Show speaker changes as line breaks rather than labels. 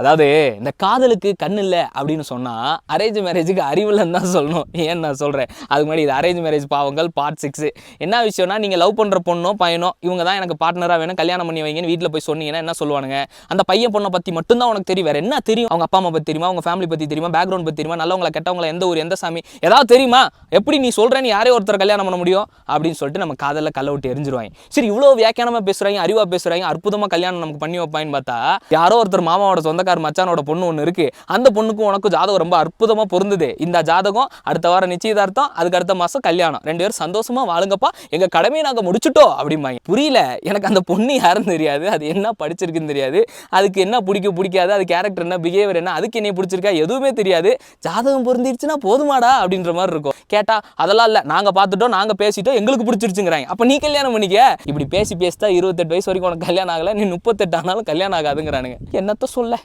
அதாவது இந்த காதலுக்கு கண் இல்லை அப்படின்னு சொன்னால் அரேஞ்ச் மேரேஜுக்கு அறிவில்லைன்னு தான் சொல்லணும். ஏன் நான் சொல்கிறேன் அதுக்கு முன்னாடி இது அரேஞ்ச் மேரேஜ் பாவங்கள் பார்ட் சிக்ஸு என்ன விஷயம்னா நீங்கள் லவ் பண்ணுற பொண்ணோ பையனோ இவங்க தான் எனக்கு பார்ட்னராக வேணும் கல்யாணம் பண்ணி வைங்கன்னு வீட்டில் போய் சொன்னீங்கன்னா என்ன சொல்லுவானுங்க? அந்த பையன் பொண்ணை பற்றி மட்டும்தான் உனக்கு தெரியும். வேறு என்ன தெரியும்? அவங்க அப்பா அம்மா பற்றி தெரியுமா? அவங்க ஃபேமிலி பற்றி தெரியுமா? பேக்ரவுண்ட் பற்றி தெரியுமா? நல்லவங்களை கெட்டவங்களை எந்த ஊர் எந்த சாமி? ஏதாவது தெரியுமா? எப்படி நீ சொல்கிறேன்னு யாரே ஒருத்தர் கல்யாணம் பண்ண முடியும்? அப்படின்னு சொல்லிட்டு நம்ம காதலில் கல்ல விட்டு எரிஞ்சிருவாங்க. சரி இவ்வளோ வியாக்கியானமாக பேசுகிறாங்க அறிவாக பேசுகிறாங்க அற்புதமாக கல்யாணம் நமக்கு பண்ணி வைப்பான்னு பார்த்தா யாரோ ஒருத்தர் மாமாவோட சொந்தக்கார் மச்சானோட பொண்ணு ஒன்று இருக்கு. அந்த பொண்ணுக்கும் உனக்கும் ஜாதகம் ரொம்ப அற்புதமா பொருந்தது. இந்த ஜாதகம் அடுத்த வாரம் நிச்சயதார்த்தம் அதுக்கு அடுத்த மாசம் கல்யாணம். ரெண்டு பேரும் சந்தோஷமா வாழுங்கப்பா. எங்க கடமையை நாங்கள் முடிச்சுட்டோம் அப்படிம்பாங்க. புரியல. எனக்கு அந்த பொண்ணு யாருன்னு தெரியாது. அது என்ன படிச்சிருக்குன்னு தெரியாது. அதுக்கு என்ன பிடிக்கும் பிடிக்காது? அது கேரக்டர் என்ன பிஹேவியர் என்ன? அதுக்கு என்ன பிடிச்சிருக்கா? எதுவுமே தெரியாது. ஜாதகம் பொருந்திருச்சுன்னா போதுமாடா அப்படின்ற மாதிரி இருக்கும். கேட்டா அதெல்லாம் இல்லை. நாங்கள் பார்த்துட்டோம் நாங்கள் பேசிட்டோம். எங்களுக்கு பிடிச்சிருச்சுங்கிறாங்க. அப்போ நீ கல்யாணம் பண்ணிக்க? இப்படி பேசி பேசிட்டா இருபத்தெட்டு வயசு வரைக்கும் உனக்கு கல்யாணம் ஆகலை. நீ முப்பத்தெட்டு ஆனாலும் கல்யாணம் ஆகாதுங்கிறானுங்க. என்னத்த சொல்ல?